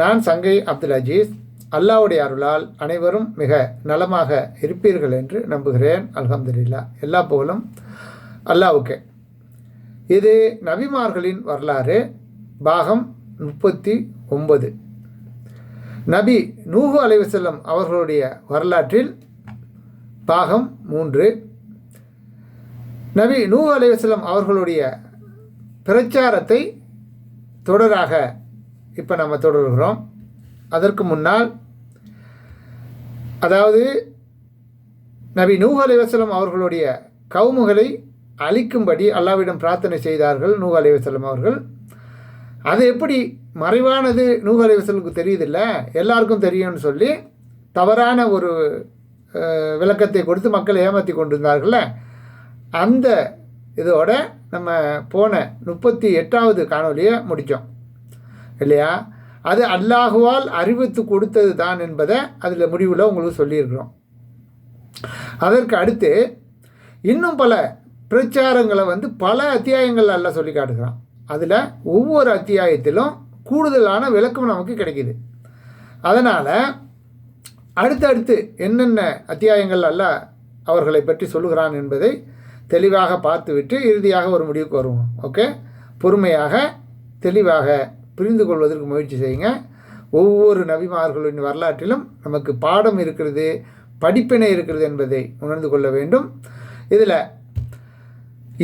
நான் சங்கை அப்துல் அஜீஸ் அல்லாவுடைய அருளால் அனைவரும் மிக நலமாக இருப்பீர்கள் என்று நம்புகிறேன். அலமதுல்லா எல்லா புகழும் அல்லாவுக்கே. இது நபிமார்களின் வரலாறு பாகம் முப்பத்தி ஒன்பது. நபி நூஹு அலைவசல்லம் அவர்களுடைய வரலாற்றில் பாகம் மூன்று. நபி நூஹு அலைவசல்லம் அவர்களுடைய பிரச்சாரத்தை தொடராக இப்போ நம்ம தொடர்கிறோம். அதற்கு முன்னால் அதாவது நபி நூஹ் அலிவசலம் அவர்களுடைய கவுமுகளை அழிக்கும்படி அல்லாவிடம் பிரார்த்தனை செய்தார்கள் நூஹ் அலைவசலம் அவர்கள். அது எப்படி மறைவானது? நூஹ் அலிவசலுக்கு தெரியுதில்ல. எல்லாருக்கும் தெரியும்னு சொல்லி தவறான ஒரு விளக்கத்தை கொடுத்து மக்களை ஏமாற்றி கொண்டிருந்தார்கள்ல. அந்த இதோட நம்ம போன முப்பத்தி எட்டாவது காணொலியை முடித்தோம் இல்லையா? அது அல்லாஹுவால் அறிவித்து கொடுத்தது தான் என்பதை அதில் முடிவில் உங்களுக்கு சொல்லியிருக்கிறோம். அதற்கு அடுத்து இன்னும் பல பிரச்சாரங்களை வந்து பல அத்தியாயங்கள் அல்ல சொல்லி காட்டுகிறான். அதில் ஒவ்வொரு அத்தியாயத்திலும் கூடுதலான விளக்கம் நமக்கு கிடைக்கிது. அதனால் அடுத்தடுத்து என்னென்ன அத்தியாயங்கள் அல்ல அவர்களை பற்றி சொல்லுகிறான் என்பதை தெளிவாக பார்த்துவிட்டு இறுதியாக ஒரு முடிவுக்கு வருவோம். ஓகே? பொறுமையாக தெளிவாக புரிந்து கொள்வதற்கு முயற்சி செய்யுங்க. ஒவ்வொரு நபிமார்களின் வரலாற்றிலும் நமக்கு பாடம் இருக்கிறது படிப்பினை இருக்கிறது என்பதை உணர்ந்து கொள்ள வேண்டும். இதில்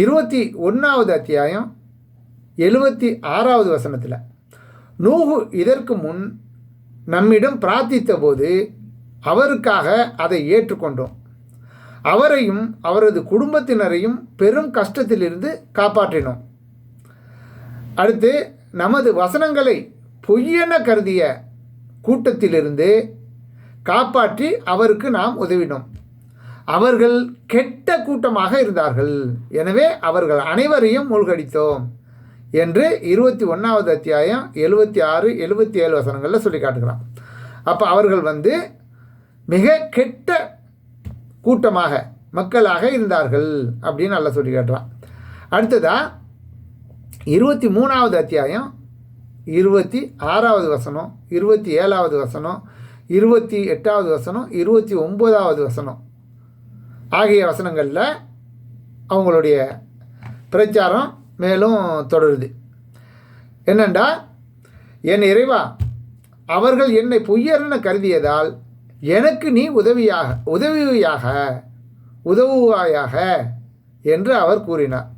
இருபத்தி ஒன்றாவது அத்தியாயம் எழுபத்தி ஆறாவது வசனத்தில் நூகு இதற்கு முன் நம்மிடம் பிரார்த்தித்த போது அவருக்காக அதை ஏற்றுக்கொண்டோம். அவரையும் அவரது குடும்பத்தினரையும் பெரும் கஷ்டத்திலிருந்து காப்பாற்றினோம். அடுத்து நமது வசனங்களை பொய்யென கருதிய கூட்டத்திலிருந்து காப்பாற்றி அவருக்கு நாம் உதவினோம். அவர்கள் கெட்ட கூட்டமாக இருந்தார்கள். எனவே அவர்கள் அனைவரையும் மூழ்கடித்தோம் என்று இருபத்தி ஒன்றாவது அத்தியாயம் எழுபத்தி ஆறு எழுபத்தி ஏழு வசனங்களில் சொல்லி காட்டுகிறான். அப்போ அவர்கள் வந்து மிக கெட்ட கூட்டமாக மக்களாக இருந்தார்கள் அப்படின்னு நல்லா சொல்லி காட்டுறான். அடுத்ததாக இருபத்தி மூணாவது அத்தியாயம் இருபத்தி ஆறாவது வசனம் இருபத்தி ஏழாவது வசனம் இருபத்தி எட்டாவது வசனம் இருபத்தி ஒம்போதாவது வசனம். ஆகிய வசனங்களில் அவங்களுடைய பிரச்சாரம் மேலும் தொடருது. என்னண்டா? என் இறைவா அவர்கள் என்னை பொய்யர்னு கருதியதால் எனக்கு நீ உதவியாக உதவியாக உதவுவாயாக என்று அவர் கூறினார்.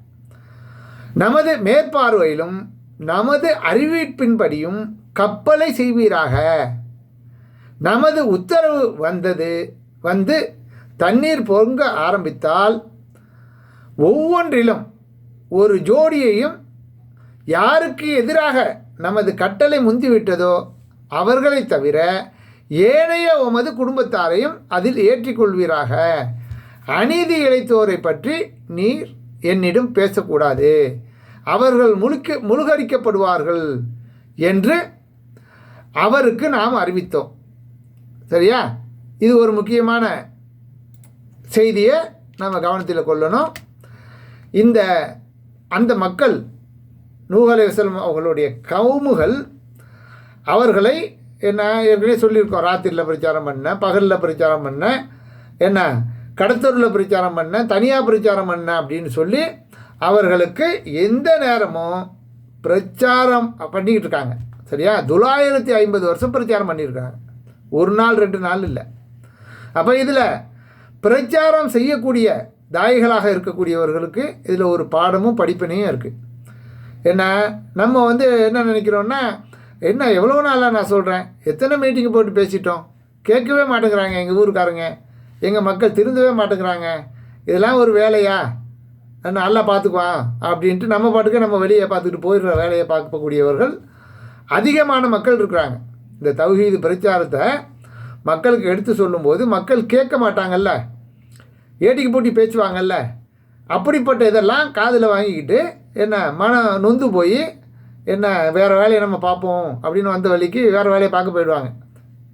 நமது மேற்பார்வையிலும் நமது அறிவிப்பின்படியும் கப்பலை செய்வீராக. நமது உத்தரவு வந்தது வந்து தண்ணீர் பொங்க ஆரம்பித்தால் ஒவ்வொன்றிலும் ஒரு ஜோடியையும் யாருக்கு எதிராக நமது கட்டளை முந்திவிட்டதோ அவர்களை தவிர ஏனைய உமது குடும்பத்தாரையும் அதில் ஏற்றிக்கொள்வீராக. அநீதி இழைத்தோரை பற்றி நீர் என்னிடம் பேசக்கூடாது. அவர்கள் முழுக்க முழுகடிக்கப்படுவார்கள் என்று அவருக்கு நாம் அறிவித்தோம். சரியா? இது ஒரு முக்கியமான செய்தியை நம்ம கவனத்தில் கொள்ளணும். இந்த அந்த மக்கள் நூகலை வசலம் அவர்களுடைய கவுமுகள் அவர்களை என்ன ஏற்கனவே சொல்லியிருக்கோம் ராத்திரியில் பிரச்சாரம் பண்ண பகலில் பிரச்சாரம் பண்ண என்ன கடத்தூரில் பிரச்சாரம் பண்ண தனியாக பிரச்சாரம் பண்ண அப்படின்னு சொல்லி அவர்களுக்கு எந்த நேரமும் பிரச்சாரம் பண்ணிக்கிட்டு இருக்காங்க. சரியா? தொள்ளாயிரத்தி ஐம்பது வருஷம் பிரச்சாரம் பண்ணியிருக்காங்க. ஒரு நாள் ரெண்டு நாள் இல்லை. அப்போ இதில் பிரச்சாரம் செய்யக்கூடிய தாயிகளாக இருக்கக்கூடியவர்களுக்கு இதில் ஒரு பாடமும் படிப்பினையும் இருக்குது என்ன? நம்ம வந்து என்ன நினைக்கிறோன்னா என்ன எவ்வளோ நாளாக நான் சொல்கிறேன் எத்தனை மீட்டிங் போட்டு பேசிட்டோம்? கேட்கவே மாட்டேங்கிறாங்க எங்கள் ஊருக்காரங்க. எங்கள் மக்கள் திருந்தவே மாட்டேங்கிறாங்க. இதெல்லாம் ஒரு வேலையா? நல்லா பார்த்துக்குவான் அப்படின்ட்டு நம்ம பாட்டுக்கு நம்ம வெளியே பார்த்துக்கிட்டு போயிடுற வேலையை பார்க்கக்கூடியவர்கள் அதிகமான மக்கள் இருக்கிறாங்க. இந்த தௌஹீது பிரச்சாரத்தை மக்களுக்கு எடுத்து சொல்லும்போது மக்கள் கேட்க மாட்டாங்கல்ல. ஏட்டிக்கு போட்டி பேச்சுவாங்கல்ல. அப்படிப்பட்ட இதெல்லாம் காதில் வாங்கிக்கிட்டு என்ன மனம் நொந்து போய் என்ன வேறு வேலையை நம்ம பார்ப்போம் அப்படின்னு வந்த வழிக்கு வேறு வேலையை பார்க்க போயிடுவாங்க.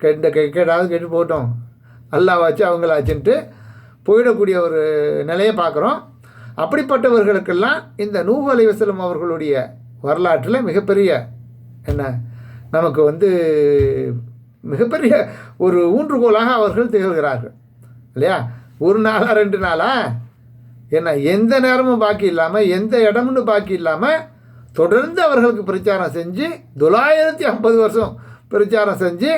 கேட்ட கே கேட்டாவது கெட்டு போட்டோம் அல்லாவாச்சு அவங்களாச்சுன்ட்டு போயிடக்கூடிய ஒரு நிலையை பார்க்குறோம். அப்படிப்பட்டவர்களுக்கெல்லாம் இந்த நூஹ் அலைவசலம் அவர்களுடைய வரலாற்றில் மிகப்பெரிய என்ன? நமக்கு வந்து மிகப்பெரிய ஒரு ஊன்றுகோலாக அவர்கள் திகழ்கிறார்கள். இல்லையா? ஒரு நாளா ரெண்டு நாளா? என்ன எந்த நேரமும் பாக்கி இல்லாமல் எந்த இடம்னு பாக்கி இல்லாமல் தொடர்ந்து அவர்களுக்கு பிரச்சாரம் செஞ்சு தொள்ளாயிரத்தி ஐம்பது வருஷம் பிரச்சாரம் செஞ்சு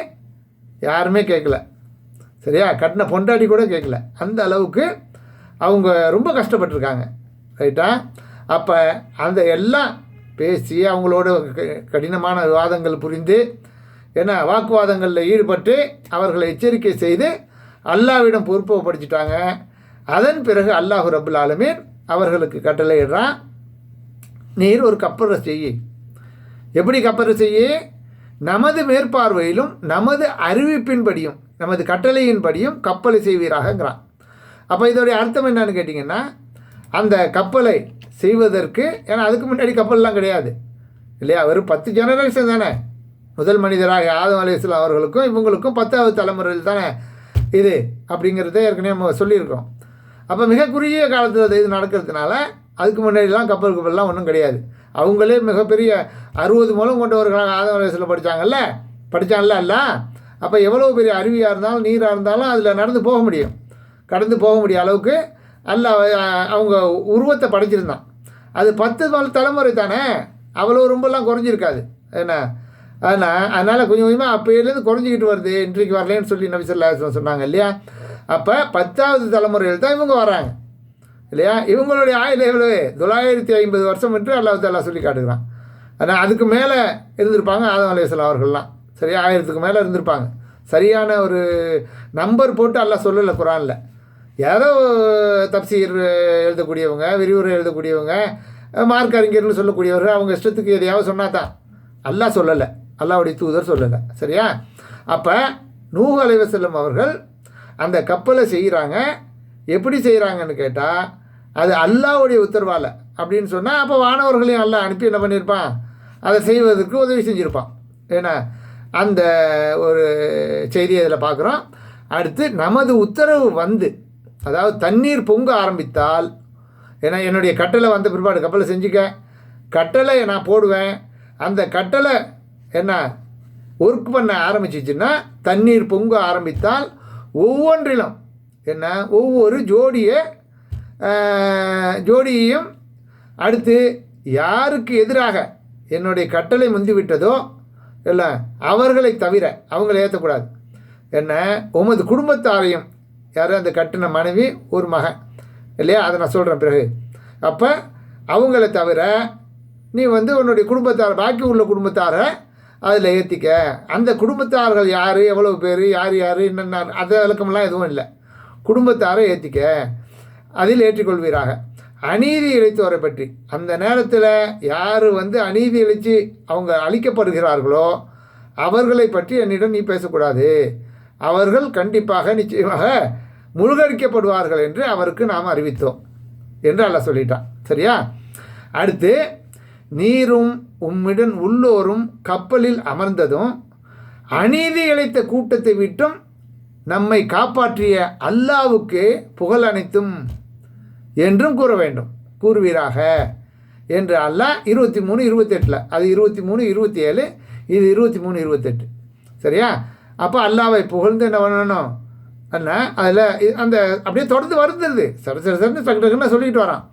யாருமே கேட்கல சரியா? கட்டின பொண்டாடி கூட கேட்கல அந்த அளவுக்கு அவங்க ரொம்ப கஷ்டப்பட்டிருக்காங்க ரைட்டா அப்போ அந்த எல்லாம் பேசி அவங்களோட க- கடினமான விவாதங்கள் புரிந்து ஏன்னா வாக்குவாதங்களில் ஈடுபட்டு அவர்களை எச்சரிக்கை செய்து அல்லாவிடம் பொறுப்புப்படுத்திட்டாங்க அதன் பிறகு அல்லாஹு ரபுல் ஆலமீர் அவர்களுக்கு கட்டளையிடுறான் நீர் ஒரு கப்பலை செய்ய. எப்படி கப்பலை செய்ய? நமது மேற்பார்வையிலும் நமது அறிவிப்பின்படியும் நமது கட்டளையின்படியும் கப்பலை செய்வீராகங்கிறான். அப்போ இதோடைய அர்த்தம் என்னன்னு கேட்டிங்கன்னா அந்த கப்பலை செய்வதற்கு ஏன்னா அதுக்கு முன்னாடி கப்பல்லாம் கிடையாது. இல்லையா? வெறும் பத்து ஜெனரேஷன் தானே. முதல் மனிதராக ஆதம் அலையாஸ்லாம் அவர்களுக்கும் இவங்களுக்கும் பத்தாவது தலைமுறையில் தானே இது அப்படிங்கிறத ஏற்கனவே நம்ம சொல்லியிருக்கோம் அப்போ மிக குறுகிய காலத்தில் இது நடக்கிறதுனால அதுக்கு முன்னாடிலாம் கப்பல் கப்பல்லாம் ஒன்றும் கிடையாது. அவங்களே மிகப்பெரிய அறுபது மூலம் கொண்டவர்களாக ஆதம் அலையாஸ்ல படித்தாங்கல்ல படித்தாங்கல்ல அல்ல அப்போ எவ்வளோ பெரிய அருவியாக இருந்தாலும் நீராக இருந்தாலும் அதில் நடந்து போக முடியும். கடந்து போக முடிய அளவுக்கு அல்ல அவங்க உருவத்தை படைச்சிருந்தான். அது பத்து தலைமுறை தானே அவ்வளோ ரொம்பலாம் குறைஞ்சிருக்காது. என்ன அதனால் அதனால் கொஞ்சம் கொஞ்சமாக அப்போயிலேருந்து குறைஞ்சிக்கிட்டு வருது இன்றைக்கு வரலன்னு சொல்லி நபிசல்லா சொன்னாங்க இல்லையா? அப்போ பத்தாவது தலைமுறையில் தான் இவங்க வராங்க இல்லையா? இவங்களுடைய ஆயுள் எவ்வளவு? தொள்ளாயிரத்தி ஐம்பது வருஷம் என்று அல்லாஹ் தாலா சொல்லி காட்டுகிறான். ஆனால் அதுக்கு மேலே இருந்திருப்பாங்க ஆதம் அலையாஸ்லாம் அவர்கள்லாம். சரியா? ஆயிரத்துக்கு மேலே இருந்திருப்பாங்க. சரியான ஒரு நம்பர் போட்டு எல்லாம் சொல்லலை குரானில். யாரோ தப்சீர் எழுதக்கூடியவங்க விரிவுரை எழுதக்கூடியவங்க மார்க் அறிஞர்னு சொல்லக்கூடியவர்கள் அவங்க இஷ்டத்துக்கு எதையாவது சொன்னா தான் அல்லாஹ் சொல்லலை. அல்லாவுடைய தூதர் சொல்லலை. சரியா? அப்போ நூஹ் அலைவசல்லம் அவர்கள் அந்த கப்பலை செய்கிறாங்க எப்படி செய்கிறாங்கன்னு கேட்டால் அது அல்லாஹ்வுடைய உத்தரவால் அப்படின்னு சொன்னால் அப்போ வானவர்களையும் அல்லா அனுப்பி என்ன பண்ணியிருப்பான் அதை செய்வதற்கு உதவி செஞ்சுருப்பான். ஏன்னா அந்த ஒரு செய்தியை இதில் பார்க்குறோம் அடுத்து நமது உத்தரவு வந்து அதாவது தண்ணீர் பொங்க ஆரம்பித்தால் ஏன்னா என்னுடைய கட்டளை வந்த பிற்பாடு கப்பலை செஞ்சுக்க கட்டளை நான் போடுவேன். அந்த கட்டளை என்ன ஒர்க் பண்ண ஆரம்பிச்சிச்சுன்னா தண்ணீர் பொங்க ஆரம்பித்தால் ஒவ்வொன்றிலும் என்ன ஒவ்வொரு ஜோடியை ஜோடியையும் அடுத்து யாருக்கு எதிராக என்னுடைய கட்டளை முந்திவிட்டதோ இல்லை அவர்களை தவிர அவங்கள ஏற்றக்கூடாது என்ன உமது குடும்பத்தாரையும் யாரும் அந்த கட்டின மனைவி ஒரு மகன். இல்லையா? அதை நான் சொல்கிறேன் பிறகு. அப்போ அவங்கள தவிர நீ வந்து உன்னுடைய குடும்பத்தார் பாக்கி உள்ள குடும்பத்தாரை அதில் ஏற்றிக்க அந்த குடும்பத்தார்கள் யார் எவ்வளோ பேர் யார் யார் என்னென்ன அந்த விளக்கமெல்லாம் எதுவும் இல்லை. குடும்பத்தாரை ஏற்றிக்க அதில் ஏற்றிக்கொள்வீராக. அநீதி இழைத்தோரை பற்றி. அந்த நேரத்தில் யார் வந்து அநீதி இழைச்சி அவங்க அழிக்கப்படுகிறார்களோ அவர்களை பற்றி என்னிடம் நீ பேசக்கூடாது. அவர்கள் கண்டிப்பாக நிச்சயமாக முழுகரிக்கப்படுவார்கள் என்று அவருக்கு நாம் அறிவித்தோம் என்று அல்லாஹ் சொல்லிட்டான். சரியா? அடுத்து நீரும் உம்மிடன் உள்ளோரும் கப்பலில் அமர்ந்ததும் அநீதி இழைத்த கூட்டத்தை விட்டும் நம்மை காப்பாற்றிய அல்லாவுக்கு புகழ் அனைத்தும் என்றும் கூற வேண்டும். கூறுவீராக என்று அல்லாஹ் இருபத்தி மூணு இருபத்தெட்டில் அது இருபத்தி மூணு இருபத்தி ஏழு இது இருபத்தி மூணு இருபத்தெட்டு. சரியா? அப்போ அல்லாவை புகழ்ந்து என்ன பண்ணணும்? அண்ணா அதில் அந்த அப்படியே தொடர்ந்து வருந்துருது சர சர சரன்னு டக்கு டக்குன்னு சொல்லிட்டு வரான்.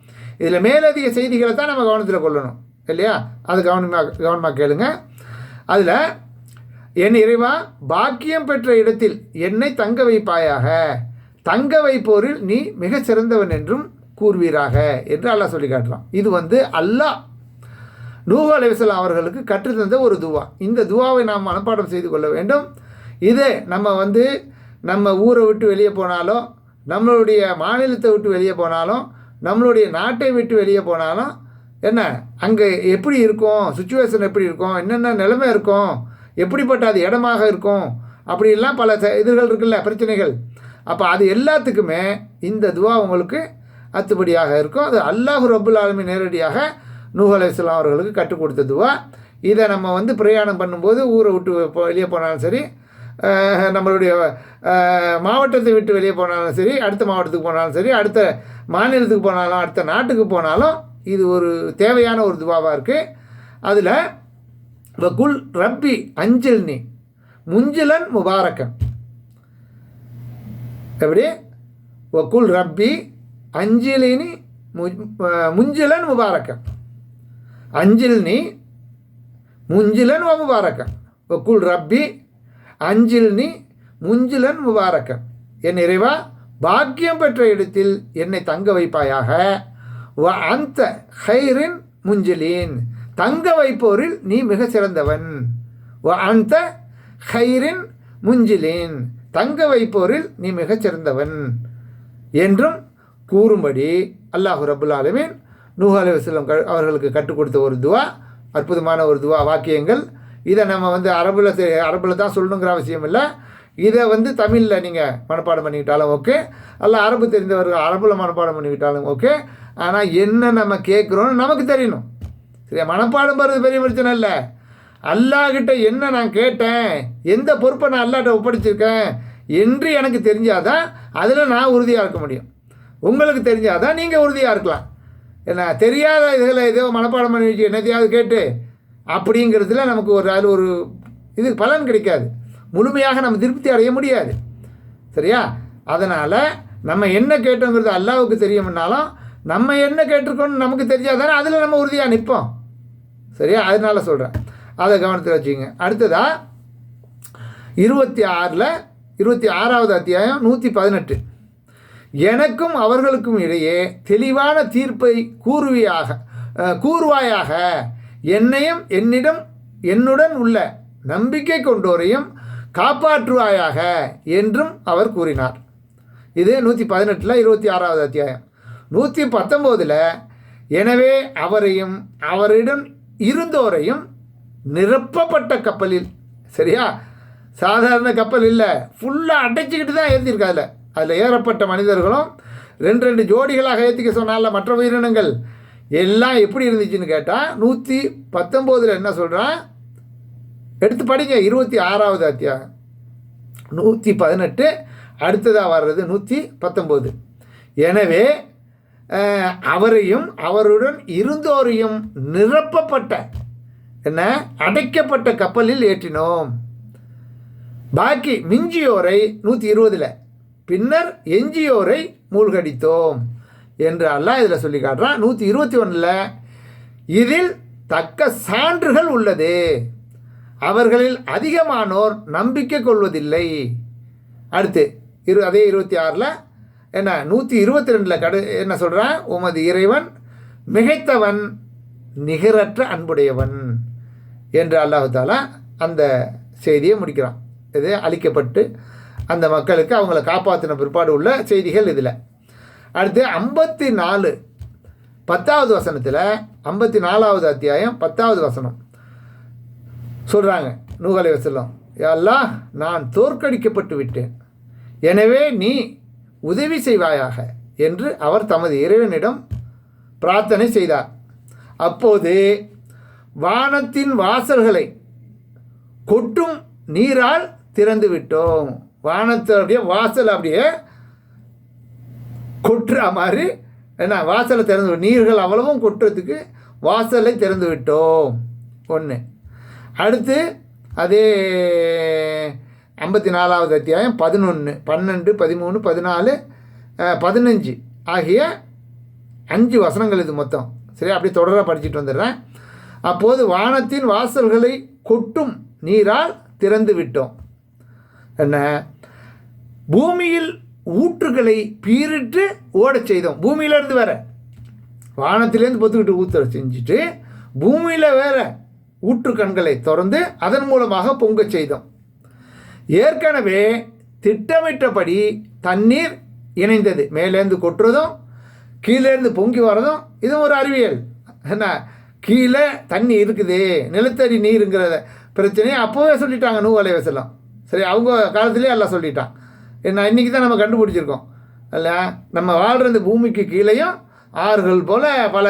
இதில் மேலதிக செய்திகளை தான் நம்ம கவனத்தில் கொள்ளணும் இல்லையா? அது கவனமாக கவனமாக கேளுங்க. அதில் என் இறைவா பாக்கியம் பெற்ற இடத்தில் என்னை தங்க வைப்பாயாக. தங்க வைப்போரில் நீ மிக சிறந்தவன் என்றும் கூறுவீராக என்று அல்லாஹ் சொல்லி காட்டுறான். இது வந்து அல்லாஹ் நூஹ் அலைவசலாம் அவர்களுக்கு கற்றுத்தந்த ஒரு துவா. இந்த துவாவை நாம் மனப்பாடம் செய்து கொள்ள வேண்டும். இது நம்ம வந்து நம்ம ஊரை விட்டு வெளியே போனாலும் நம்மளுடைய மாநிலத்தை விட்டு வெளியே போனாலும் நம்மளுடைய நாட்டை விட்டு வெளியே போனாலும் என்ன அங்கே எப்படி இருக்கும் சுச்சுவேஷன் எப்படி இருக்கும் என்னென்ன நிலைமை இருக்கும் எப்படிப்பட்ட அது இடமாக இருக்கும் அப்படிலாம் பல ச- இதுகள் இருக்குல்ல பிரச்சனைகள். அப்போ அது எல்லாத்துக்குமே இந்த துவா உங்களுக்கு அத்துப்படியாக இருக்கும். அது அல்லாஹ் ரபுல் ஆலமி நேரடியாக நூஹ் இஸ்லாம் அவர்களுக்கு கற்றுக் கொடுத்த துவா. இதை நம்ம வந்து பிரயாணம் பண்ணும்போது ஊரை விட்டு வெளியே போனாலும் சரி நம்மளுடைய மாவட்டத்தை விட்டு வெளியே போனாலும் சரி அடுத்த மாவட்டத்துக்கு போனாலும் சரி அடுத்த மாநிலத்துக்கு போனாலும் அடுத்த நாட்டுக்கு போனாலும் இது ஒரு தேவையான ஒரு துவாவாக இருக்குது அதில் வகுல் ரப்பி அஞ்சில்னி முஞ்சிலன் முபாரக்கன். எப்படி? வகுல் ரப்பி அஞ்சிலினி மு- முஞ்சிலன் முபாரக்கன். அஞ்சில்னி முஞ்சிலன் முபாரக்கன். வக்குல் ரப்பி அஞ்சில்னி முஞ்சிலன் முபாரக்கன் என் இறைவா பாக்கியம் பெற்ற இடத்தில் என்னை தங்க வைப்பாயாக. வ அந்த ஹைரின் முஞ்சிலின் தங்க வைப்போரில் நீ மிக சிறந்தவன். அந்த ஹைரின் முஞ்சிலின் தங்க வைப்போரில் நீ மிகச் சிறந்தவன் என்றும் கூறும்படி அல்லாஹு ரபுல் ஆலமீன் நூஹ் அலி வஸ்லம் க அவர்களுக்கு கற்றுக் கொடுத்த ஒரு துவா அற்புதமான ஒரு துவா வாக்கியங்கள் இதை நம்ம வந்து அரபில் அரபில் தான் சொல்லணுங்கிற அவசியம் இல்லை. இதை வந்து தமிழில் நீங்கள் மனப்பாடம் பண்ணிக்கிட்டாலும் ஓகே. அல்ல அரபு தெரிந்தவர்கள் அரபில் மனப்பாடம் பண்ணிக்கிட்டாலும் ஓகே. ஆனால் என்ன நம்ம கேட்குறோன்னு நமக்கு தெரியணும். சரியா? மனப்பாடம் போகிறது பெரிய பிரச்சனை இல்லை. அல்லாஹ்கிட்ட என்ன நான் கேட்டேன்? எந்த பொறுப்பை நான் அல்லாட்ட ஒப்படைச்சிருக்கேன்? என்று எனக்கு தெரிஞ்சாதான் அதில் நான் உறுதியாக இருக்க முடியும். உங்களுக்கு தெரிஞ்சாதான் நீங்கள் உறுதியாக இருக்கலாம். என்ன தெரியாத இதில் ஏதோ மனப்பாடம் பண்ணி வச்சு என்னத்தையாவது கேட்டு அப்படிங்கிறதுல நமக்கு ஒரு அது ஒரு இது பலன் கிடைக்காது. முழுமையாக நம்ம திருப்தி அடைய முடியாது. சரியா? அதனால் நம்ம என்ன கேட்டோங்கிறது அல்லாவுக்கு தெரியும்னாலும் நம்ம என்ன கேட்டிருக்கோம்னு நமக்கு தெரிஞ்சாதானே அதில் நம்ம உறுதியாக நிற்போம். சரியா? அதனால சொல்கிறேன் அதை கவனத்தில் வச்சுக்கோங்க. அடுத்ததா இருபத்தி ஆறில் இருபத்தி ஆறாவது அத்தியாயம் நூற்றி பதினெட்டு. எனக்கும் அவர்களுக்கும் இடையே தெளிவான தீர்ப்பை கூறுவியாக கூறுவாயாக என்னையும் என்னிடம் என்னுடன் உள்ள நம்பிக்கை கொண்டோரையும் காப்பாற்றுவாயாக என்றும் அவர் கூறினார். இது நூற்றி பதினெட்டில் இருபத்தி ஆறாவது அத்தியாயம். நூற்றி பத்தொம்போதில் எனவே அவரையும் அவரிடம் இருந்தோரையும் நிரப்பப்பட்ட கப்பலில் சரியா? சாதாரண கப்பல் இல்லை. ஃபுல்லாக அடைச்சிக்கிட்டு தான் ஏற்றிருக்கு அதில் ஏறப்பட்ட மனிதர்களும் ரெண்டு ரெண்டு ஜோடிகளாக ஏற்றிக்க சொன்னால மற்ற உயிரினங்கள். எல்லாம் எப்படி இருந்துச்சுன்னு கேட்டால் நூற்றி பத்தொம்போதில் என்ன சொல்கிறான் எடுத்து படிங்க இருபத்தி ஆறாவது அத்தியாயம். நூற்றி பதினெட்டு அடுத்ததாக வர்றது நூற்றி பத்தொம்போது. எனவே அவரையும் அவருடன் இருந்தோரையும் நிரப்பப்பட்ட என்ன அடைக்கப்பட்ட கப்பலில் ஏற்றினோம். பாக்கி மிஞ்சியோரை நூற்றி இருபதில். பின்னர் எஞ்சியோரை மூழ்கடித்தோம். என்று அல்லாஹ் இதில் சொல்லி காட்டுறான். நூற்றி இருபத்தி ஒன்றில் இதில் தக்க சான்றுகள் உள்ளது. அவர்களில் அதிகமானோர் நம்பிக்கை கொள்வதில்லை. அடுத்து இரு அதே இருபத்தி ஆறில் என்ன நூற்றி இருபத்தி ரெண்டில் கடு என்ன சொல்கிறான் உமது இறைவன் மிகைத்தவன் நிகரற்ற அன்புடையவன் என்று அல்லாஹு தாலா அந்த செய்தியை முடிக்கிறான். இது அழிக்கப்பட்டு அந்த மக்களுக்கு அவங்கள காப்பாற்றின பிற்பாடு உள்ள செய்திகள் இதில். அடுத்து ஐம்பத்தி நாலு பத்தாவது வசனத்தில் ஐம்பத்தி நாலாவது அத்தியாயம் பத்தாவது வசனம். சொல்கிறாங்க நூகலை வசல்லம் அல்லாஹ் நான் தோற்கடிக்கப்பட்டு விட்டேன். எனவே நீ உதவி செய்வாயாக என்று அவர் தமது இறைவனிடம் பிரார்த்தனை செய்தார். அப்போது வானத்தின் வாசல்களை கொட்டும் நீரால் திறந்து விட்டோம் வானத்தினுடைய வாசல் அப்படியே கொட்டுற மாதிரி என்ன வாசலை திறந்து நீர்கள் அவ்வளவும் கொட்டுறதுக்கு வாசலை திறந்து விட்டோம். ஒன்று அடுத்து அதே ஐம்பத்தி நாலாவது அத்தியாயம் பதினொன்று பன்னெண்டு பதிமூணு பதினாலு பதினஞ்சு ஆகிய அஞ்சு வசனங்கள் இது மொத்தம். சரி அப்படி தொடராக படிச்சுட்டு வந்துடுறேன். அப்போது வானத்தின் வாசல்களை கொட்டும் நீரால் திறந்து விட்டோம். என்ன? பூமியில் ஊற்றுகளை பீரிட்டு ஓடச் செய்தோம். பூமியிலேருந்து வேற. வானத்திலேருந்து பொத்துக்கிட்டு ஊற்ற செஞ்சுட்டு பூமியில் வேற ஊற்று கண்களை திறந்து அதன் மூலமாக பொங்கச் செய்தோம். ஏற்கனவே திட்டமிட்டபடி தண்ணீர் இணைந்தது. மேலேருந்து கொட்டுறதும் கீழேருந்து பொங்கி வர்றதும் இதுவும் ஒரு அறிவியல். என்ன? கீழே தண்ணி இருக்குது நிலத்தடி நீருங்கிற பிரச்சனையை அப்போவே சொல்லிட்டாங்க நூ அலைவசலாம் சரி அவங்க காலத்திலே எல்லாம் சொல்லிட்டான் என்ன இன்றைக்கி தான் நம்ம கண்டுபிடிச்சிருக்கோம். இல்லை நம்ம வாழ்கிற இந்த பூமிக்கு கீழேயும் ஆறுகள் போல் பல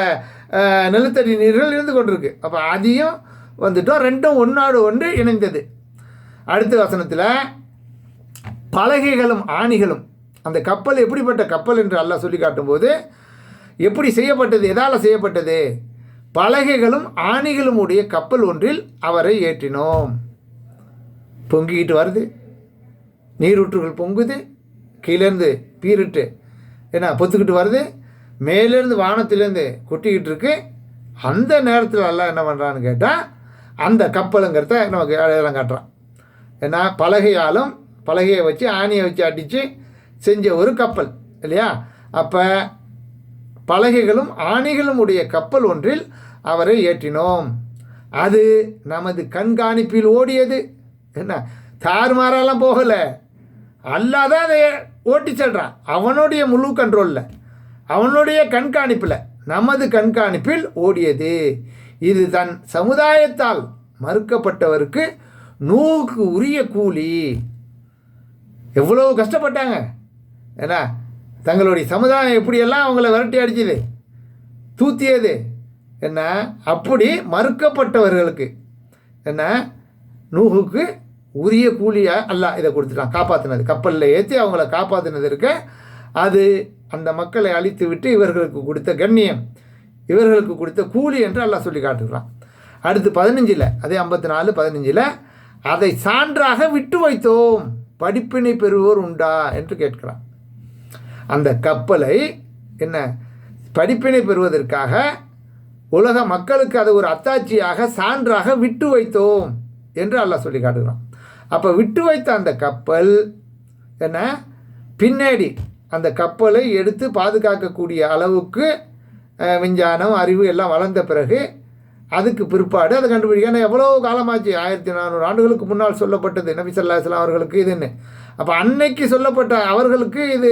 நிலத்தடி நீர்கள் இருந்து கொண்டிருக்கு. அப்போ அதையும் வந்துட்டோம் ரெண்டும் ஒன்றோடு ஒன்று இணைந்தது. அடுத்த வசனத்தில் பலகைகளும் ஆணிகளும் அந்த கப்பல் எப்படிப்பட்ட கப்பல் என்று அல்லாஹ் சொல்லி காட்டும்போது எப்படி செய்யப்பட்டது எதால் செய்யப்பட்டது? பலகைகளும் ஆணிகளும் உடைய கப்பல் ஒன்றில் அவரை ஏற்றினோம். பொங்கிக்கிட்டு வருது. நீரூற்றுகள் பொங்குது கீழேருந்து பீரிட்டு ஏன்னா பொத்துக்கிட்டு வருது மேலேருந்து வானத்திலேருந்து கொட்டிக்கிட்டு இருக்கு அந்த நேரத்தில் எல்லாம் என்ன பண்ணுறான்னு கேட்டால் அந்த கப்பலுங்கிறத நமக்கு அடையாளம் காட்டுறான். ஏன்னா பலகையாலும் பலகையை வச்சு ஆணியை வச்சு அடித்து செஞ்ச ஒரு கப்பல் இல்லையா? அப்போ பலகைகளும் ஆணிகளும் உடைய கப்பல் ஒன்றில் அவரை ஏற்றினோம். அது நமது கண்காணிப்பில் ஓடியது. என்ன தாறுமாறெல்லாம் போகலை. அல்லாதான் அதை ஓட்டி செல்கிறான் அவனுடைய முழு கண்ட்ரோலில் அவனுடைய கண்காணிப்பில். நமது கண்காணிப்பில் ஓடியது. இது தன் சமுதாயத்தால் மறுக்கப்பட்டவருக்கு நூக்கு உரிய கூலி. எவ்வளோ கஷ்டப்பட்டாங்க. ஏன்னா தங்களுடைய சமுதாயம் எப்படியெல்லாம் அவங்கள விரட்டி அடிச்சது தூத்தியது. என்ன அப்படி மறுக்கப்பட்டவர்களுக்கு என்ன நூகுக்கு உரிய கூலியாக அல்லாஹ் இதை கொடுத்துட்டான். காப்பாற்றினது கப்பலில் ஏற்றி அவங்கள காப்பாற்றினது இருக்க அது அந்த மக்களை அழித்து விட்டு இவர்களுக்கு கொடுத்த கண்ணியம் இவர்களுக்கு கொடுத்த கூலி என்று அல்லாஹ் சொல்லி காட்டுகிறான். அடுத்து பதினஞ்சில் அதே ஐம்பத்தி நாலு பதினஞ்சில் அதை சான்றாக விட்டு வைத்தோம். படிப்பினை பெறுவோர் உண்டா என்று கேட்கிறான். அந்த கப்பலை என்ன? படிப்பினை பெறுவதற்காக உலக மக்களுக்கு அதை ஒரு அத்தாட்சியாக சான்றாக விட்டு வைத்தோம் என்று அல்லாஹ் சொல்லி காட்டுகிறான். அப்போ விட்டு வைத்த அந்த கப்பல் என்ன? பின்னாடி அந்த கப்பலை எடுத்து பாதுகாக்கக்கூடிய அளவுக்கு விஞ்ஞானம் அறிவு எல்லாம் வளர்ந்த பிறகு அதுக்கு பிற்பாடு அதை கண்டுபிடிக்க. ஏன்னா எவ்வளோ காலமாச்சு? ஆயிரத்தி நானூறு ஆண்டுகளுக்கு முன்னால் சொல்லப்பட்டது. நபி ஸல்லல்லாஹு அவர்களுக்கு இதுன்னு. அப்போ அன்னைக்கு சொல்லப்பட்ட அவர்களுக்கு இது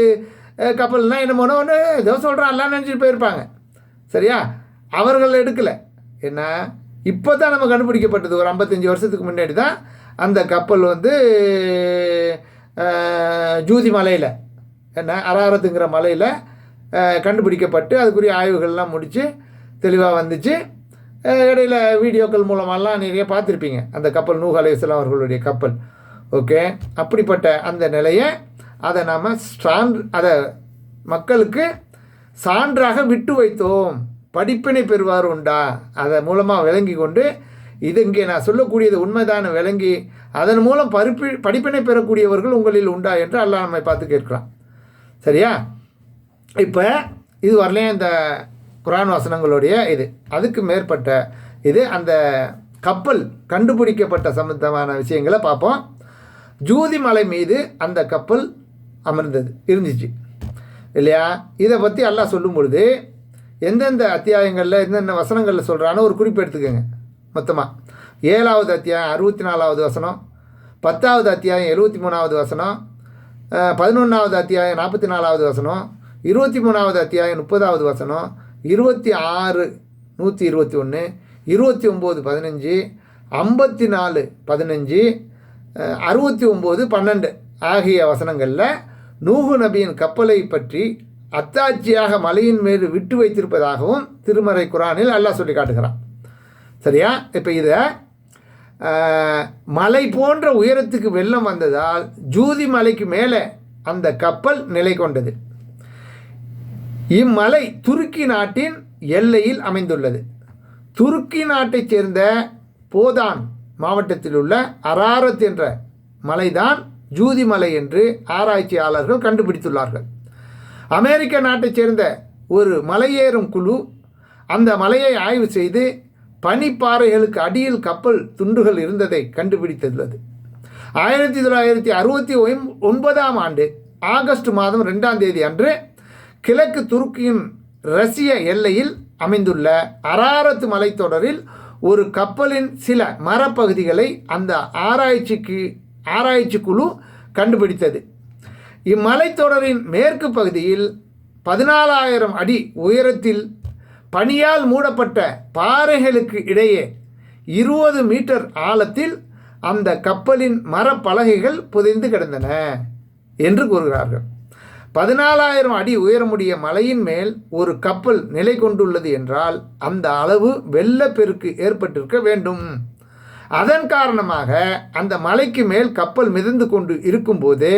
கப்பல்னால் என்ன ஒன்று ஏதோ சொல்கிறான் எல்லாம் நினச்சிட்டு போயிருப்பாங்க. சரியா? அவர்கள் எடுக்கலை. என்ன? இப்போ தான் நம்ம கண்டுபிடிக்கப்பட்டது. ஒரு ஐம்பத்தஞ்சு வருஷத்துக்கு முன்னாடி தான் அந்த கப்பல் வந்து ஜூதி மலையில் என்ன அராரத்துங்கிற மலையில் கண்டுபிடிக்கப்பட்டு அதுக்குரிய ஆய்வுகள்லாம் முடித்து தெளிவாக வந்துச்சு. இடையில் இடையில வீடியோக்கள் மூலமாலாம் நிறைய பார்த்துருப்பீங்க. அந்த கப்பல் நூஹ் அவர்களுடைய கப்பல். ஓகே? அப்படிப்பட்ட அந்த நிலையை அதை நாம் ஸ்ட்ராங் அதை மக்களுக்கு சான்றாக விட்டு வைத்தோம். படிப்பினை பெறுவார் உண்டா? அதை மூலமாக விளங்கி கொண்டு இது இங்கே நான் சொல்லக்கூடியது உண்மைதான விளங்கி அதன் மூலம் பருப்பி படிப்பினை பெறக்கூடியவர்கள் உங்களில் உண்டா என்று அல்லா நம்மை பார்த்து கேட்கலாம் சரியா? இப்போ இது வரலையும் இந்த குரான் வசனங்களுடைய இது. அதுக்கு மேற்பட்ட இது அந்த கப்பல் கண்டுபிடிக்கப்பட்ட சம்பந்தமான விஷயங்களை பார்ப்போம். ஜூதி மலை மீது அந்த கப்பல் அமர்ந்தது இருந்துச்சு. இல்லையா? இதை பற்றி எல்லாம் சொல்லும் பொழுது எந்தெந்த அத்தியாயங்களில் எந்தெந்த வசனங்களில் சொல்கிறான்னு ஒரு குறிப்பு எடுத்துக்கோங்க. மொத்தமாக ஏழாவது அத்தியாயம் அறுபத்தி நாலாவது வசனம் பத்தாவது அத்தியாயம் எழுபத்தி மூணாவது வசனம் பதினொன்றாவது அத்தியாயம் நாற்பத்தி நாலாவது வசனம் இருபத்தி மூணாவது அத்தியாயம் முப்பதாவது வசனம் இருபத்தி ஆறு நூற்றி இருபத்தி ஒன்று இருபத்தி ஒம்பது பதினஞ்சு ஐம்பத்தி நாலு பதினஞ்சு அறுபத்தி ஒம்பது பன்னெண்டு ஆகிய வசனங்களில் நூகு நபியின் கப்பலை பற்றி அத்தாட்சியாக மலையின் மேல் விட்டு வைத்திருப்பதாகவும் திருமறை குரானில் அல்லாஹ் சொல்லி காட்டுகிறான். சரியா? இப்போ இதை மலை போன்ற உயரத்துக்கு வெள்ளம் வந்ததால் ஜூதி மலைக்கு மேலே அந்த கப்பல் நிலை கொண்டது. இம்மலை துருக்கி நாட்டின் எல்லையில் அமைந்துள்ளது. துருக்கி நாட்டைச் சேர்ந்த போதான் மாவட்டத்தில் உள்ள அராரத் என்ற மலைதான் ஜூதி மலை என்று ஆராய்ச்சியாளர்கள் கண்டுபிடித்துள்ளார்கள். அமெரிக்க நாட்டைச் சேர்ந்த ஒரு மலையேறும் குழு அந்த மலையை ஆய்வு செய்து பனிப்பாறைகளுக்கு அடியில் கப்பல் துண்டுகள் இருந்ததை கண்டுபிடித்துள்ளது. ஆயிரத்தி தொள்ளாயிரத்தி அறுபத்தி ஒன்பதாம் ஆண்டு ஆகஸ்ட் மாதம் ரெண்டாம் தேதி அன்று கிழக்கு துருக்கியின் ரஷ்ய எல்லையில் அமைந்துள்ள அராரத்து மலைத்தொடரில் ஒரு கப்பலின் சில மரப்பகுதிகளை அந்த ஆராய்ச்சிக்கு ஆராய்ச்சி குழு கண்டுபிடித்தது. இம்மலைத்தொடரின் மேற்கு பகுதியில் பதினாலாயிரம் அடி உயரத்தில் பனியால் மூடப்பட்ட பாறைகளுக்கு இடையே இருபது மீட்டர் ஆழத்தில் அந்த கப்பலின் மரப்பலகைகள் புதைந்து கிடந்தன என்று கூறுகிறார்கள். பதினாலாயிரம் அடி உயரமுடைய மலையின் மேல் ஒரு கப்பல் நிலை கொண்டுள்ளது என்றால் அந்த அளவு வெள்ளப்பெருக்கு ஏற்பட்டிருக்க வேண்டும். அதன் காரணமாக அந்த மலைக்கு மேல் கப்பல் மிதந்து கொண்டு இருக்கும்போது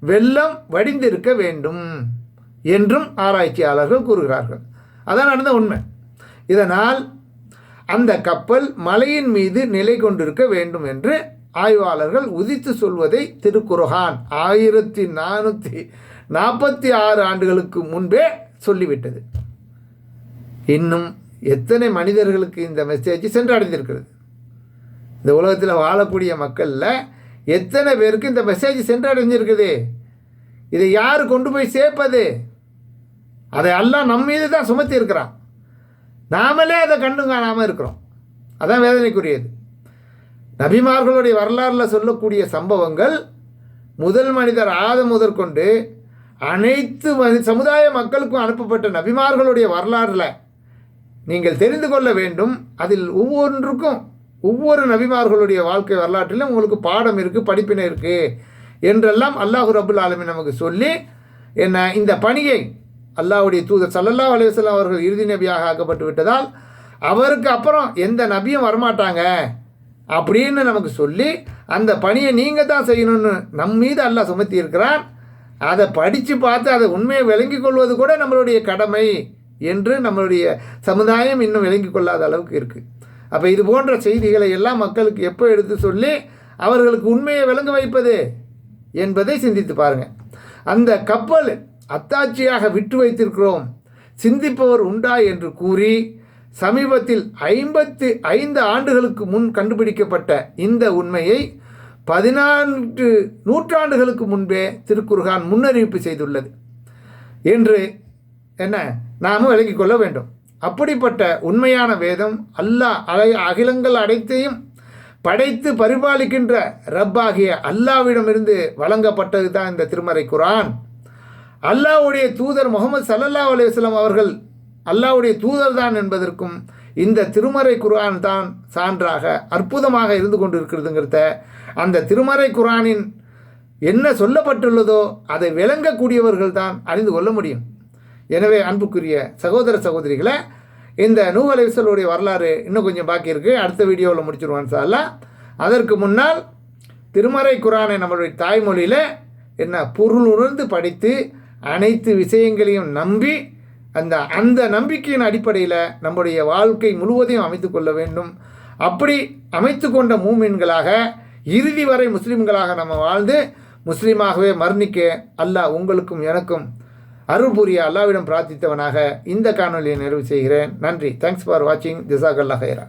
வெள்ளம் வடிந்திருக்க வேண்டும் என்றும் ஆராய்ச்சியாளர்கள் கூறுகிறார்கள். அதான் நடந்த உண்மை. இதனால் அந்த கப்பல் மலையின் மீது நிலை கொண்டிருக்க வேண்டும் என்று ஆய்வாளர்கள் உதித்து சொல்வதை திருக்குர்ஆன் ஆயிரத்தி நானூற்றி நாற்பத்தி ஆறு ஆண்டுகளுக்கு முன்பே சொல்லிவிட்டது. இன்னும் எத்தனை மனிதர்களுக்கு இந்த மெசேஜ் சென்றடைந்திருக்கிறது? இந்த உலகத்தில் வாழக்கூடிய மக்களில் எத்தனை பேருக்கு இந்த மெசேஜ் சென்றடைஞ்சிருக்குது இதை யார் கொண்டு போய் சேர்ப்பது? அதை எல்லாம் நம்ம மீது தான் சுமத்தி இருக்கிறான். நாமளே அதை கண்டு காணாமல் இருக்கிறோம். அதான் வேதனைக்குரியது. நபிமார்களுடைய வரலாறில் சொல்லக்கூடிய சம்பவங்கள் முதல் மனிதர் ஆதம் முதற்கொண்டு அனைத்து மனி சமுதாய மக்களுக்கும் அனுப்பப்பட்ட நபிமார்களுடைய வரலாறில் நீங்கள் தெரிந்து கொள்ள வேண்டும். அதில் ஒவ்வொன்றுக்கும் ஒவ்வொரு நபிமார்களுடைய வாழ்க்கை வரலாற்றிலும் உங்களுக்கு பாடம் இருக்குது படிப்பினை இருக்குது என்றெல்லாம் அல்லாஹு ரபுல் ஆலமி நமக்கு சொல்லி என்ன இந்த பணியை அல்லாவுடைய தூதர் சல்லல்லா அலுவலாம் அவர்கள் இறுதி நபியாக ஆக்கப்பட்டு விட்டதால் அவருக்கு அப்புறம் எந்த நபியும் வரமாட்டாங்க அப்படின்னு நமக்கு சொல்லி அந்த பணியை நீங்கள் தான் செய்யணும்னு நம் மீது அல்லாஹ் சுமத்தி இருக்கிறான். அதை படித்து பார்த்து அதை உண்மையை விளங்கி கொள்வது கூட நம்மளுடைய கடமை என்று நம்மளுடைய சமுதாயம் இன்னும் விளங்கி கொள்ளாத அளவுக்கு இருக்குது அப்போ இது போன்ற செய்திகளை எல்லாம் மக்களுக்கு எப்போ எடுத்து சொல்லி அவர்களுக்கு உண்மையை விளங்க வைப்பது என்பதை சிந்தித்து பாருங்கள் அந்த கப்பல் அத்தாட்சியாக விட்டு வைத்திருக்கிறோம். சிந்திப்பவர் உண்டா என்று கூறி சமீபத்தில் ஐம்பத்து ஐந்து ஆண்டுகளுக்கு முன் கண்டுபிடிக்கப்பட்ட இந்த உண்மையை பதினான்கு நூற்றாண்டுகளுக்கு முன்பே திருக்குர்கான் முன்னறிவிப்பு செய்துள்ளது. என்று என்ன? நாம் விலகிக் கொள்ள வேண்டும். அப்படிப்பட்ட உண்மையான வேதம் அல்லாஹ் அலை அகிலங்கள் அனைத்தையும் படைத்து பரிபாலிக்கின்ற ரப்பாகிய அல்லாவிடமிருந்து வழங்கப்பட்டது தான் இந்த திருமறை குரான் அல்லாவுடைய தூதர் முகமது சல்லல்லா அலுவலம் அவர்கள் அல்லாவுடைய தூதர் தான் என்பதற்கும் இந்த திருமறை குரான் தான் சான்றாக அற்புதமாக இருந்து கொண்டு இருக்கிறதுங்கிறத அந்த திருமறை குரானின் என்ன சொல்லப்பட்டுள்ளதோ அதை விளங்கக்கூடியவர்கள் தான் அறிந்து கொள்ள முடியும். எனவே அன்புக்குரிய சகோதர சகோதரிகளை இந்த நூ அலைவசலுடைய வரலாறு இன்னும் கொஞ்சம் பாக்கி இருக்குது அடுத்த வீடியோவில் முடிச்சிருவான் சார்லாம் அதற்கு முன்னால் திருமறை குரானை நம்மளுடைய தாய்மொழியில் என்ன பொருள் உணர்ந்து படித்து அனைத்து விஷயங்களையும் நம்பி அந்த அந்த நம்பிக்கையின் அடிப்படையில் நம்முடைய வாழ்க்கை முழுவதையும் அமைத்து கொள்ள வேண்டும். அப்படி அமைத்து கொண்ட மூமின்களாக இறுதி வரை முஸ்லீம்களாக நம்ம வாழ்ந்து முஸ்லீமாகவே மரணிக்க அல்லாஹ் உங்களுக்கும் எனக்கும் அருள் புரிய அல்லாவிடம் பிரார்த்தித்தவனாக இந்த காணொலியை நிறைவு செய்கிறேன். நன்றி. தேங்க்ஸ் ஃபார் வாட்சிங் திசாக் அல்லா ஹைரா